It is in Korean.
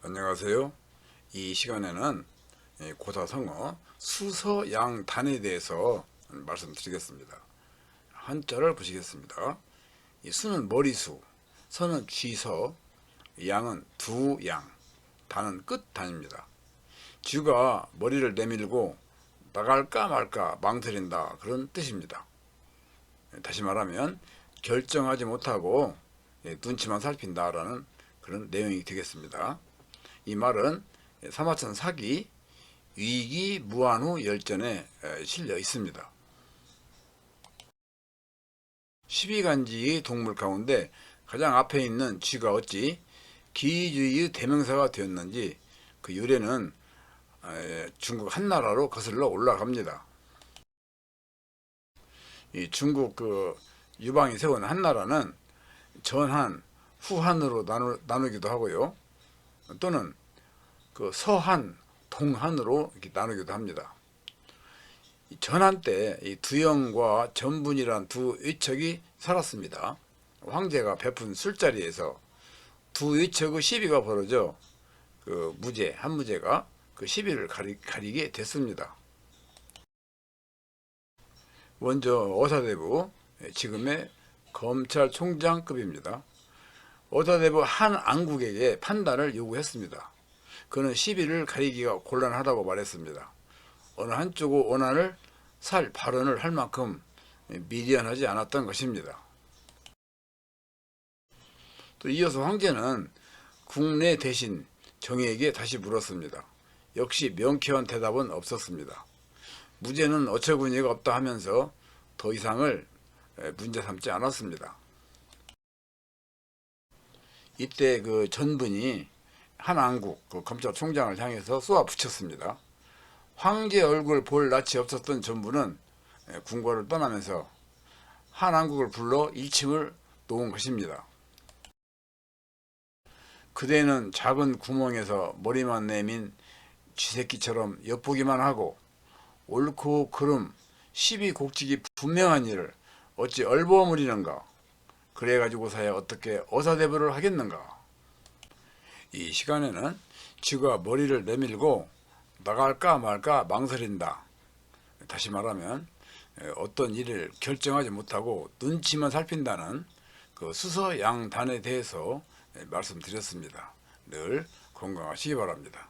안녕하세요. 이 시간에는 이 고사성어 수서양단에 대해서 말씀드리겠습니다. 한자를 보시겠습니다. 이 수는 머리수, 서는 쥐서, 양은 두양, 단은 끝단입니다. 쥐가 머리를 내밀고 나갈까 말까 망설인다 그런 뜻입니다. 다시 말하면 결정하지 못하고 예, 눈치만 살핀다라는 그런 내용이 되겠습니다. 이 말은 사마천 사기 위기 무한후 열전에 에, 실려 있습니다. 12간지의 동물 가운데 가장 앞에 있는 쥐가 어찌 기주의 대명사가 되었는지 그 유래는 에, 중국 한나라로 거슬러 올라갑니다. 이 중국 그 유방이 세운 한나라는 전한, 후한으로 나누, 나누기도 하고요. 또는 그 서한, 동한으로 이렇게 나누기도 합니다. 이 전한 때 이 두영과 전분이란 두 위척이 살았습니다. 황제가 베푼 술자리에서 두 위척의 시비가 벌어져 그 무제 한 무제가 그 시비를 가리, 가리게 됐습니다. 먼저 어사대부 지금의 검찰총장급입니다. 어사대부 한 안국에게 판단을 요구했습니다. 그는 시비를 가리기가 곤란하다고 말했습니다. 어느 한쪽의 원한을 살 발언을 할 만큼 미련하지 않았던 것입니다. 또 이어서 황제는 국내 대신 정의에게 다시 물었습니다. 역시 명쾌한 대답은 없었습니다. 무죄는 어처구니가 없다 하면서 더 이상을 문제 삼지 않았습니다. 이때 그 전분이 한 안국 그 검찰총장을 향해서 쏘아 붙였습니다. 황제 얼굴 볼 낯이 없었던 전부는 궁궐을 떠나면서 한안국을 불러 일침을 놓은 것입니다. 그대는 작은 구멍에서 머리만 내민 쥐새끼처럼 엿보기만 하고 옳고 그름 시비 곡직이 분명한 일을 어찌 얼버무리는가? 그래가지고서야 어떻게 어사대부를 하겠는가? 이 시간에는 쥐가 머리를 내밀고 나갈까 말까 망설인다. 다시 말하면 어떤 일을 결정하지 못하고 눈치만 살핀다는 그 수서양단에 대해서 말씀드렸습니다. 늘 건강하시기 바랍니다